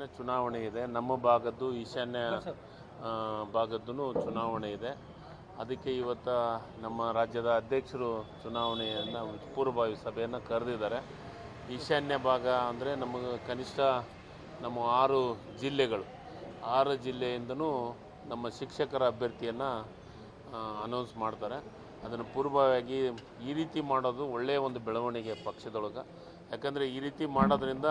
ಈಶಾನ್ಯ ಚುನಾವಣೆ ಇದೆ. ನಮ್ಮ ಭಾಗದ್ದು ಈಶಾನ್ಯ ಭಾಗದ್ದು ಚುನಾವಣೆ ಇದೆ. ಅದಕ್ಕೆ ಇವತ್ತು ನಮ್ಮ ರಾಜ್ಯದ ಅಧ್ಯಕ್ಷರು ಚುನಾವಣೆಯನ್ನು ಪೂರ್ವಭಾವಿ ಸಭೆಯನ್ನು ಕರೆದಿದ್ದಾರೆ. ಈಶಾನ್ಯ ಭಾಗ ಅಂದರೆ ನಮಗೆ ಕನಿಷ್ಠ ನಮ್ಮ ಆರು ಜಿಲ್ಲೆಗಳು. ಆರು ಜಿಲ್ಲೆಯಿಂದನೂ ನಮ್ಮ ಶಿಕ್ಷಕರ ಅಭ್ಯರ್ಥಿಯನ್ನು ಅನೌನ್ಸ್ ಮಾಡ್ತಾರೆ. ಅದನ್ನು ಪೂರ್ವವಾಗಿ ಈ ರೀತಿ ಮಾಡೋದು ಒಳ್ಳೆಯ ಒಂದು ಬೆಳವಣಿಗೆ ಪಕ್ಷದೊಳಗೆ. ಯಾಕಂದರೆ ಈ ರೀತಿ ಮಾಡೋದ್ರಿಂದ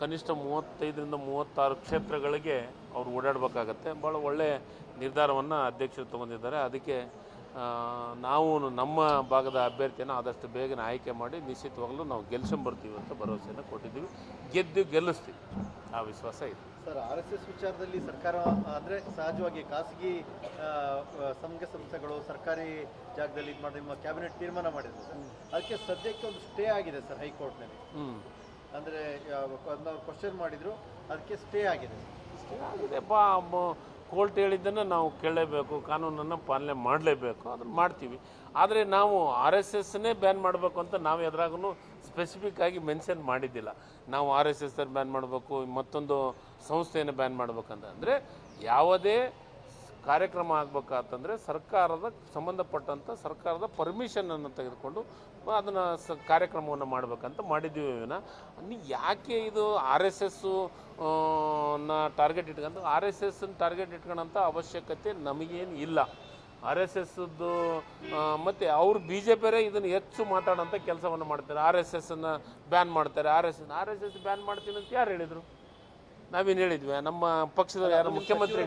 ಕನಿಷ್ಠ ಮೂವತ್ತೈದರಿಂದ ಮೂವತ್ತಾರು ಕ್ಷೇತ್ರಗಳಿಗೆ ಅವರು ಓಡಾಡಬೇಕಾಗತ್ತೆ. ಭಾಳ ಒಳ್ಳೆಯ ನಿರ್ಧಾರವನ್ನು ಅಧ್ಯಕ್ಷರು ತಗೊಂಡಿದ್ದಾರೆ. ಅದಕ್ಕೆ ನಾವು ನಮ್ಮ ಭಾಗದ ಅಭ್ಯರ್ಥಿಯನ್ನು ಆದಷ್ಟು ಬೇಗನೆ ಆಯ್ಕೆ ಮಾಡಿ ನಿಶ್ಚಿತವಾಗಲೂ ನಾವು ಗೆಲ್ಸ್ಕೊಂಬರ್ತೀವಿ ಅಂತ ಭರವಸೆಯನ್ನು ಕೊಟ್ಟಿದ್ದೀವಿ. ಗೆದ್ದು ಗೆಲ್ಲಿಸ್ತೀವಿ. ಆ ವಿಶ್ವಾಸ ಇದೆ. ಸರ್ ಆರ್ ಎಸ್ ಎಸ್ ವಿಚಾರದಲ್ಲಿ ಸರ್ಕಾರ ಅಂದರೆ ಸಹಜವಾಗಿ ಖಾಸಗಿ ಸಂಘ ಸಂಸ್ಥೆಗಳು ಸರ್ಕಾರಿ ಜಾಗದಲ್ಲಿ ಇದು ಮಾಡಿ ನಿಮ್ಮ ಕ್ಯಾಬಿನೆಟ್ ತೀರ್ಮಾನ ಮಾಡಿದ್ರು ಸರ್. ಅದಕ್ಕೆ ಸದ್ಯಕ್ಕೆ ಒಂದು ಸ್ಟೇ ಆಗಿದೆ ಸರ್ ಹೈಕೋರ್ಟ್ನಲ್ಲಿ. ಅಂದ್ರೆ ಕ್ವಶನ್ ಮಾಡಿದ್ರು, ಅದಕ್ಕೆ ಸ್ಟೇ ಆಗಿದೆ. ಆಗಿದೆಪ್ಪ ಕೋರ್ಟ್ ಹೇಳಿದ್ದನ್ನು ನಾವು ಕೇಳಲೇಬೇಕು, ಕಾನೂನನ್ನು ಪಾಲನೆ ಮಾಡಲೇಬೇಕು, ಅದನ್ನು ಮಾಡ್ತೀವಿ. ಆದರೆ ನಾವು ಆರ್ ಎಸ್ ಎಸ್ನೇ ಬ್ಯಾನ್ ಮಾಡಬೇಕು ಅಂತ ನಾವು ಎದುರಾಗೂ ಸ್ಪೆಸಿಫಿಕ್ ಆಗಿ ಮೆನ್ಷನ್ ಮಾಡಿದ್ದಿಲ್ಲ. ನಾವು ಆರ್ ಎಸ್ ಎಸ್ ಬ್ಯಾನ್ ಮಾಡಬೇಕು, ಮತ್ತೊಂದು ಸಂಸ್ಥೆಯನ್ನು ಬ್ಯಾನ್ ಮಾಡಬೇಕಂತ. ಅಂದರೆ, ಯಾವುದೇ ಕಾರ್ಯಕ್ರಮ ಆಗಬೇಕಾತಂದರೆ ಸರ್ಕಾರದ ಸಂಬಂಧಪಟ್ಟಂಥ ಸರ್ಕಾರದ ಪರ್ಮಿಷನನ್ನು ತೆಗೆದುಕೊಂಡು ಅದನ್ನು ಸ ಕಾರ್ಯಕ್ರಮವನ್ನು ಮಾಡಬೇಕಂತ ಮಾಡಿದ್ದೀವಿ ವಿನ ಯಾಕೆ ಇದು ಆರ್ ಎಸ್ ಎಸ್ಸು ನ ಟಾರ್ಗೆಟ್ ಇಟ್ಕೊಂಡು ಆರ್ ಎಸ್ ಎಸ್ನ ಟಾರ್ಗೆಟ್ ಇಟ್ಕೊಳ್ಳೋಂಥ ಅವಶ್ಯಕತೆ ನಮಗೇನು ಇಲ್ಲ. ಆರ್ ಎಸ್ ಎಸ್ದು ಮತ್ತು ಅವ್ರು ಬಿ ಜೆ ಪಿಯರೇ ಇದನ್ನು ಹೆಚ್ಚು ಮಾತಾಡೋಂಥ ಕೆಲಸವನ್ನು ಮಾಡ್ತಾರೆ. ಆರ್ ಎಸ್ ಎಸ್ಸನ್ನು ಬ್ಯಾನ್ ಮಾಡ್ತಾರೆ. R S S R S S ban ಮಾಡ್ತೀನಿ ಅಂತ ಯಾರು ಹೇಳಿದರು? ನಾವೇನು ಹೇಳಿದ್ವಿ ನಮ್ಮ ಪಕ್ಷದ ಯಾರು ಮುಖ್ಯಮಂತ್ರಿ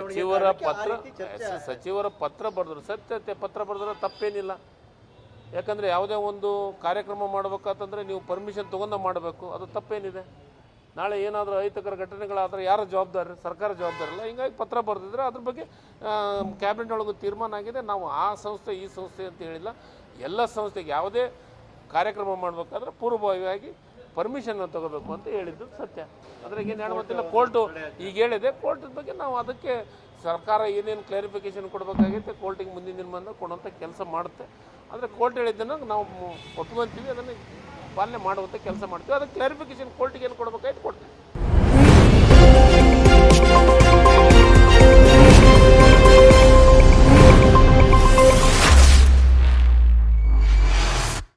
ಸಚಿವರ ಪತ್ರ ಸಚಿವರ ಪತ್ರ ಬರೆದ್ರು. ಸತ್ಯತೆ ಪತ್ರ ಬರೆದ್ರೆ ತಪ್ಪೇನಿಲ್ಲ. ಯಾಕಂದ್ರೆ ಯಾವುದೇ ಒಂದು ಕಾರ್ಯಕ್ರಮ ಮಾಡ್ಬೇಕಂತಂದ್ರೆ ನೀವು ಪರ್ಮಿಷನ್ ತಗೊಂಡ ಮಾಡಬೇಕು. ಅದು ತಪ್ಪೇನಿದೆ. ನಾಳೆ ಏನಾದರೂ ಅಹಿತಕರ ಘಟನೆಗಳಾದ್ರೆ ಯಾರ ಜವಾಬ್ದಾರಿ? ಸರ್ಕಾರ ಜವಾಬ್ದಾರಿ ಇಲ್ಲ. ಹಿಂಗಾಗಿ ಪತ್ರ ಬರೆದಿದ್ರೆ ಅದ್ರ ಬಗ್ಗೆ ಕ್ಯಾಬಿನೆಟ್ ಒಳಗೂ ತೀರ್ಮಾನ ಆಗಿದೆ. ನಾವು ಆ ಸಂಸ್ಥೆ ಈ ಸಂಸ್ಥೆ ಅಂತ ಹೇಳಿಲ್ಲ. ಎಲ್ಲ ಸಂಸ್ಥೆಗೆ ಯಾವುದೇ ಕಾರ್ಯಕ್ರಮ ಮಾಡಬೇಕಾದ್ರೆ ಪೂರ್ವಭಾವಿಯಾಗಿ ಪರ್ಮಿಷನ್ ತಗೋಬೇಕು ಅಂತ ಹೇಳಿದ್ದು ಸತ್ಯ. ಅದ್ರಾಗ ಏನು ಹೇಳ್ಬೋದಿಲ್ಲ ಕೋರ್ಟು ಈಗ ಹೇಳಿದೆ ಕೋರ್ಟ್ ಬಗ್ಗೆ ನಾವು ಅದಕ್ಕೆ ಸರ್ಕಾರ ಏನೇನು ಕ್ಲಾರಿಫಿಕೇಶನ್ ಕೊಡಬೇಕಾಗೈತೆ, ಕೋರ್ಟಿಗೆ ಮುಂದಿನ ದಿನಮಾನ ಕೊಡುವಂಥ ಕೆಲಸ ಮಾಡುತ್ತೆ. ಆದರೆ ಕೋರ್ಟ್ ಹೇಳಿದ್ದನ್ನು ನಾವು ಒಪ್ಕೊಂತೀವಿ, ಅದನ್ನು ಪಾಲನೆ ಮಾಡುವಂಥ ಕೆಲಸ ಮಾಡ್ತೀವಿ. ಅದಕ್ಕೆ ಕ್ಲಾರಿಫಿಕೇಶನ್ ಕೋರ್ಟಿಗೆ ಏನು ಕೊಡಬೇಕಾಯ್ತು, ಕೊಡ್ತೀವಿ.